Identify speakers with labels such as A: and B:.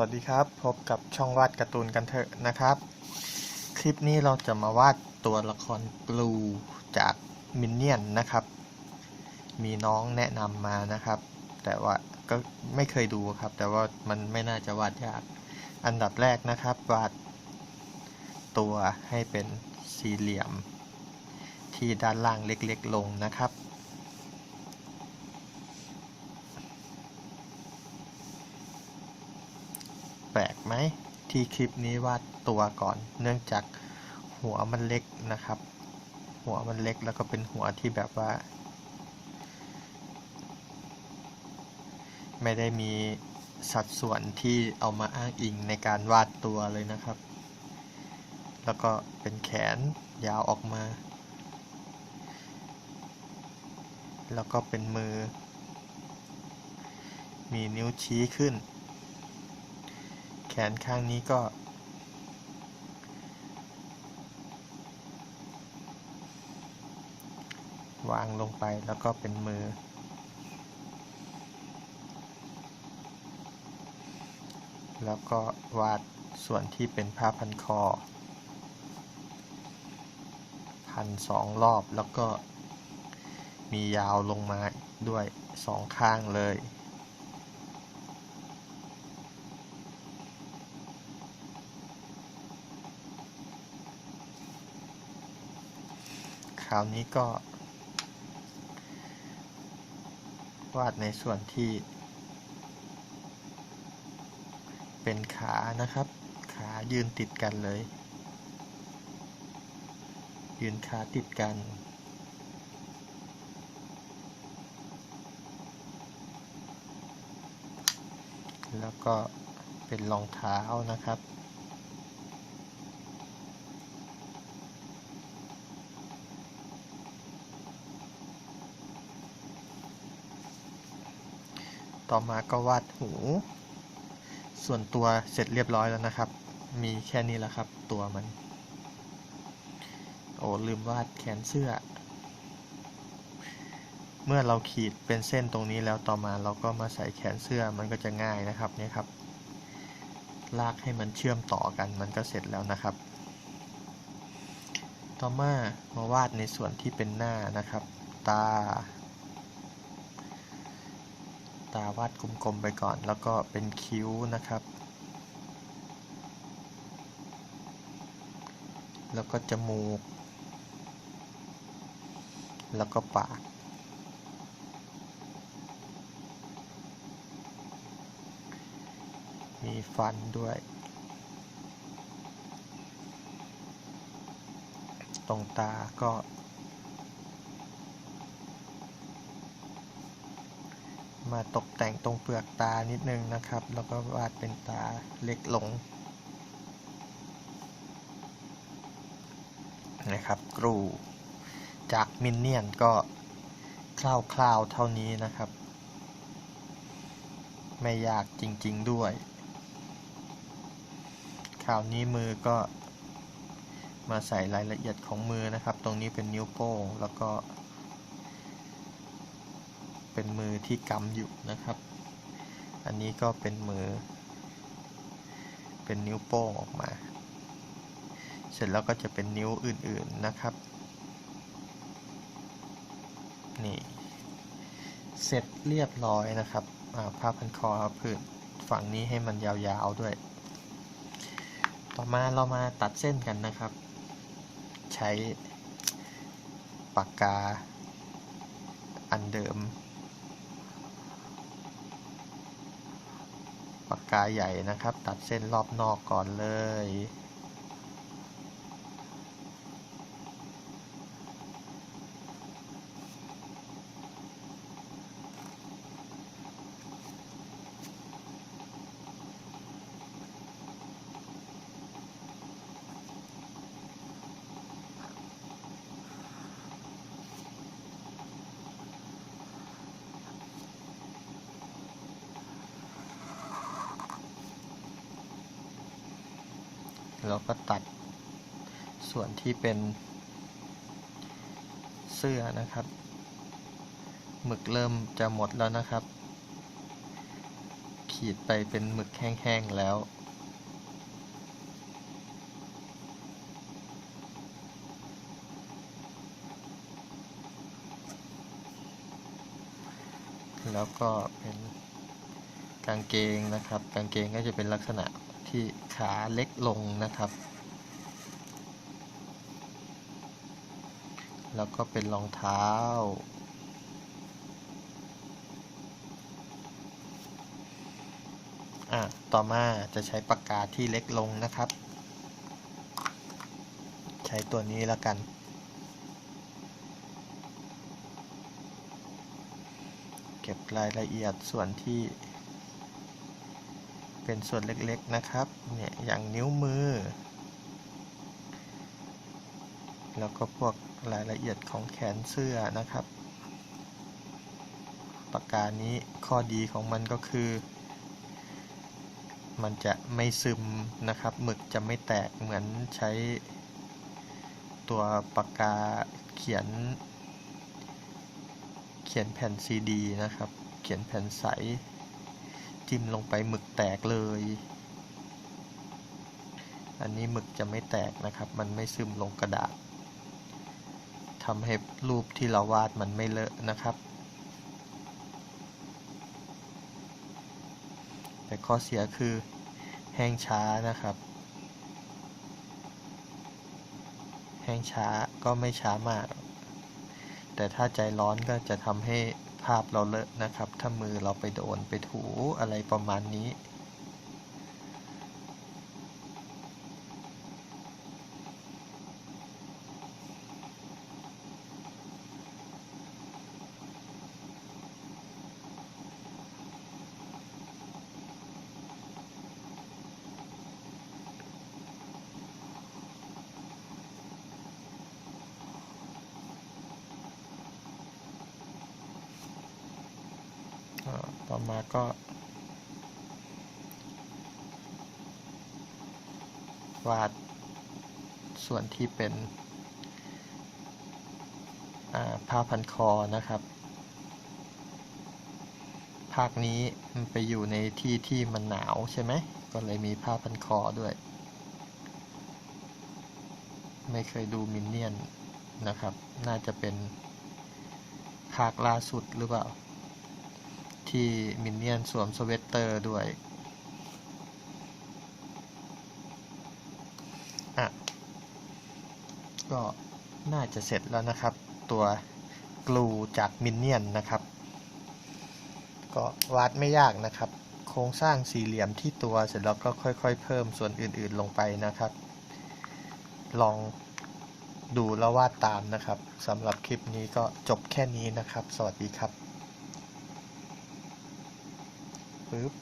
A: วัสดีครับ พบกับช่องวาดการ์ตูนกันเถอะนะครับ คลิปนี้เราจะมาวาดตัวละครกลูจากมินเนี่ยนนะครับ มีน้องแนะนำมานะครับ แต่ว่าก็ไม่เคยดูครับ แต่ว่ามันไม่น่าจะวาดยาก อันดับแรกนะครับ วาดตัวให้เป็นสี่เหลี่ยม ที่ด้านล่างเล็กๆลงนะครับ แป ลกไหมที่คลิปนี้วาดตัวก่อน เนื่องจากหัวมันเล็กนะครับ หัวมันเล็กแล้วก็เป็นหัวที่แบบว่า ไม่ได้มีสัดส่วนที่เอามาอ้างอิงในการวาดตัวเลยนะครับ แล้วก็เป็นแขนยาวออกมา แล้วก็เป็นมือ มีนิ้วชี้ขึ้น นข้างนี้ก็วางลงไปแล้วก็เป็นมือ แล้วก็วาดส่วนที่เป็นผ้าพันคอ พันสองรอบแล้วก็มียาวลงมาด้วยสองข้างเลย คราวนี้ก็ วาดในส่วนที่ เป็นขานะครับ ขายืนติดกันเลย ยืนขาติดกันแล้วก็เป็นรองเท้านะครับ ต่อมาก็วาดหู ส่วนตัวเสร็จเรียบร้อยแล้วนะครับ มีแค่นี้แหละครับ ตัวมัน โอ้ลืมวาดแขนเสื้อ เมื่อเราขีดเป็นเส้นตรงนี้แล้วต่อมาเราก็มาใส่แขนเสื้อมันก็จะง่ายนะครับนี่ครับ ลากให้มันเชื่อมต่อกันมันก็เสร็จแล้วนะครับ ต่อมามาวาดในส่วนที่เป็นหน้านะครับ ตา ตาวาดกลมๆไปก่อน แล้วก็เป็นคิ้วนะครับ แล้วก็จมูก แล้วก็ปากมีฟันด้วย ตรงตาก็ มาตกแต่งตรงเปลือกตานิดนึงนะครับ แล้วก็วาดเป็นตาเล็กลงนะครับกรูจากมินเนี่ยนก็คร่าวๆเท่านี้นะครับ ไม่ยากจริงๆด้วย คราวนี้มือก็มาใส่รายละเอียดของมือนะครับ ตรงนี้เป็นนิ้วโป้งแล้วก็ เป็นมือที่กำอยู่นะครับ อันนี้ก็เป็นมือ เป็นนิ้วโป้งออกมา เสร็จแล้วก็จะเป็นนิ้วอื่นๆนะครับ นี่ เสร็จเรียบร้อยนะครับผ้าพันคอผืนฝั่งนี้ให้มันยาวๆด้วย ต่อมาเรามาตัดเส้นกันนะครับ ใช้ปากกาอันเดิม ปากกาใหญ่นะครับ ตัดเส้นรอบนอกก่อนเลย แล้วก็ตัดส่วนที่เป็นเสื้อนะครับ หมึกเริ่มจะหมดแล้วนะครับ ขีดไปเป็นหมึกแห้งๆแล้วแล้วก็เป็นกางเกงนะครับ กางเกงก็จะเป็นลักษณะ ที่ขาเล็กลงนะครับ แล้วก็เป็นรองเท้า อะ ต่อมาจะใช้ปากกาที่เล็กลงนะครับ ใช้ตัวนี้แล้วกัน เก็บรายละเอียดส่วนที่ เป็นส่วนเล็กๆนะครับ เนี่ยอย่างนิ้วมือ แล้วก็พวกรายละเอียดของแขนเสื้อนะครับ ปากกานี้ข้อดีของมันก็คือ มันจะไม่ซึมนะครับ หมึกจะไม่แตกเหมือนใช้ตัวปากกาเขียน เขียนแผ่นซีดีนะครับ เขียนแผ่นใส จิ้มลงไปหมึกแตกเลย อันนี้หมึกจะไม่แตกนะครับ มันไม่ซึมลงกระดาษทำให้รูปที่เราวาดมันไม่เลอะนะครับ แต่ข้อเสียคือแห้งช้านะครับ แห้งช้าก็ไม่ช้ามาก แต่ถ้าใจร้อนก็จะทำให้าพเราเลอะนะครับ ถ้ามือเราไปโดนไปถูอะไรประมาณนี้ อ่อมาก็ วาดส่วนที่เป็นผ้าพันคอนะครับ ภาคนี้มันไปอยู่ในที่ที่มันหนาวใช่ไหม ก็เลยมีผ้าพันคอด้วย ไม่เคยดูมินเนี่ยนนะครับ น่าจะเป็นภาคล่าสุดหรือเปล่า ที่มินเนี่ยนสวมสเวตเตอร์ด้วยอะก็น่าจะเสร็จแล้วนะครับ ตัวกลูจากมินเนี่ยนนะครับ ก็วาดไม่ยากนะครับ โครงสร้างสี่เหลี่ยมที่ตัวเสร็จแล้วก็ค่อยๆ เพิ่มส่วนอื่นๆลงไปนะครับ ลองดูแล้ววาดตามนะครับสำหรับคลิปนี้ก็จบแค่นี้นะครับ สวัสดีครับ ปึ๊บ